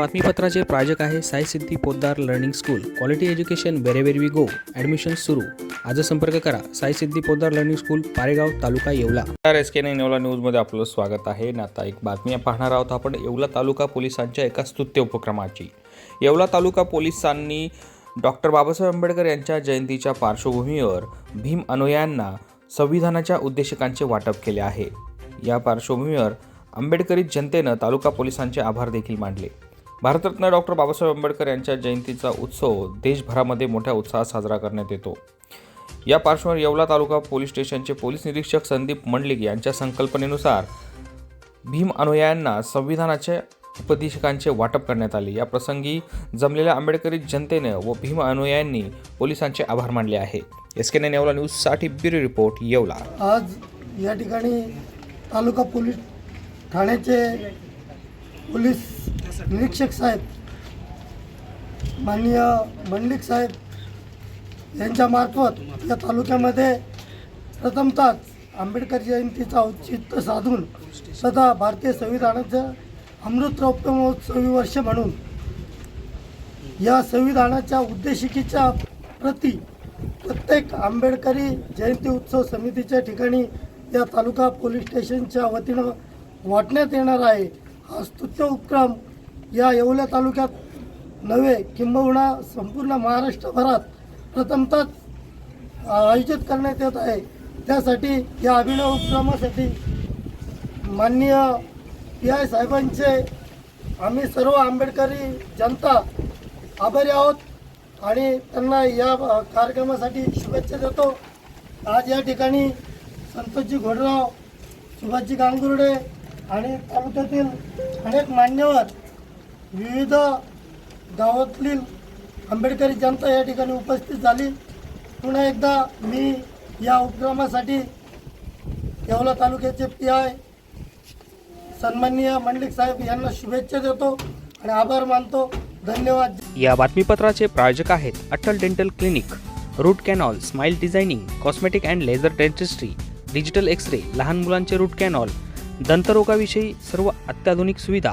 बातमीपत्राचे प्रायोजक आहे Sai Siddhi Poddar learning school. Quality education wherever we go admission सुरू. आज संपर्क करा. Sai Siddhi Poddar learning school Paregaon taluka Yeola. तर एस के नेवला येवला न्यूजमध्ये आपलं स्वागत आहे. ना आता एक बातमी पाहणार आहोत आपण. येवला तालुका पोलिसांच्या एका स्तुत्य उपक्रमाची. येवला तालुका पोलिसांनी डॉक्टर बाबासाहेब आंबेडकर यांच्या जयंतीच्या पार्श्वभूमीवर भीम अनुयायांना संविधानाच्या उद्देशकांचे वाटप केले आहे. या पार्श्वभूमीवर आंबेडकरी जनतेनं तालुका पोलिसांचे आभार देखील मानले. भारतरत्न डॉक्टर बाबासाहेब आंबेडकर यांच्या जयंतीचा उत्सव देशभरामध्ये मोठ्या उत्साहात साजरा करण्यात येतो. या पार्श्वभूमीवर येवला तालुका पोलीस स्टेशनचे पोलीस निरीक्षक संदीप मंडलिक यांच्या संकल्पनेनुसार भीम अनुयायांना संविधानाचे उपदेशकांचे वाटप करण्यात आले. या प्रसंगी जमलेल्या आंबेडकरी जनतेनं व भीम अनुयायांनी पोलिसांचे आभार मानले आहे एस के नेवला न्यूजसाठी ब्युरो रिपोर्ट येवला. आज या ठिकाणी तालुका पोलीस ठाण्याचे पोलीस निरीक्षक साहेब माननीय मंडलिक साहेब यांच्यामार्फत या तालुक्यामध्ये प्रथमतः आंबेडकर जयंतीचा औचित्य साधून सदा भारतीय संविधानाचं अमृत महोत्सवी वर्ष म्हणून या संविधानाच्या उद्देशिकेच्या प्रती प्रत्येक आंबेडकरी जयंती उत्सव समितीच्या ठिकाणी या तालुका पोलीस स्टेशनच्या वतीनं वाटण्यात येणार आहे. हा स्तुत्य उपक्रम या येवल्या तालुक्यात नव्हे किंबहुना संपूर्ण महाराष्ट्रभरात प्रथमतः आयोजित करण्यात येत आहे. त्यासाठी या अभिनव उपक्रमासाठी माननीय पी आय साहेबांचे आम्ही सर्व आंबेडकरी जनता आभारी आहोत आणि त्यांना या कार्यक्रमासाठी शुभेच्छा देतो. आज या ठिकाणी संतोषजी घोडराव सुभाषजी गांगुर्डे आणि तालुक्यातील अनेक मान्यवर विविध गावातील आंबेडकरी जनता या ठिकाणी उपस्थित झाली. पुन्हा एकदा मी या उपक्रमासाठी येवला तालुक्याचे पी आय सन्माननीय मंडलिक साहेब यांना शुभेच्छा देतो आणि आभार मानतो. धन्यवाद. या बातमीपत्राचे प्रायोजक आहेत Atal dental clinic root canal smile designing cosmetic and laser dentistry digital X ray लहान मुलांचे रूट कॅनॉल दंतरोगाविषयी सर्व अत्याधुनिक सुविधा